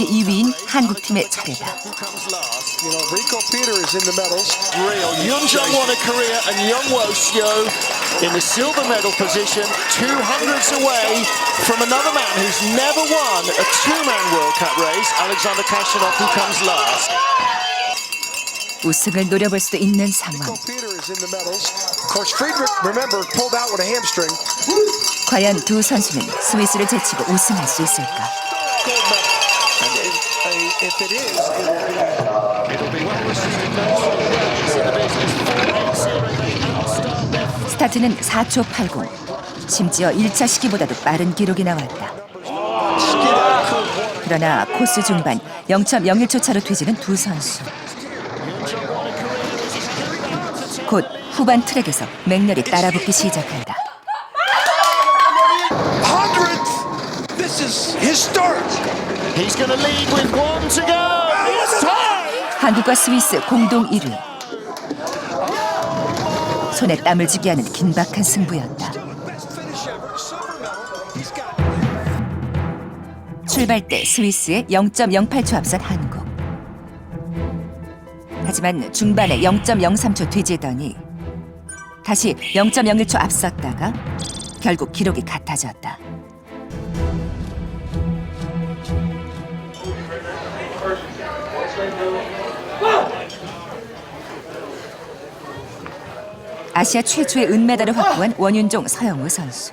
단축키 2위인 한국팀의 차례다. Who comes last? You know, Rico Peter is in the medals. Real. Yoon Jung won a Korea and Young Wo Seo in the silver medal position, two hundredths away from another man who's never won a two-man World Cup race, Alexander Kashanov, who comes last. 우승을 노려볼 수도 있는 상황. 과연 두 선수는 스위스를 제치고 우승할 수 있을까? And if, uh, if it is, it will be It'll be well received. Those in the business. 4-8-0. They outstart their 스타트는 4초 80. 심지어 1차 시기보다도 빠른 기록이 나왔다. 그러나 코스 중반 0.01초 차로 뒤지는 두 선수. 곧 후반 트랙에서 맹렬히 따라붙기 시작한다. This is historic. He's going to lead with one to go. It's time. 한국과 스위스 공동 1위. 손에 땀을 쥐게 하는 긴박한 승부였다. 출발 때 스위스에 0.08초 앞선 한국. 하지만 중반에 0.03초 뒤지더니 다시 0.01초 앞섰다가 결국 기록이 같아졌다. 아시아 최초의 은메달을 확보한 원윤종 서영우 선수.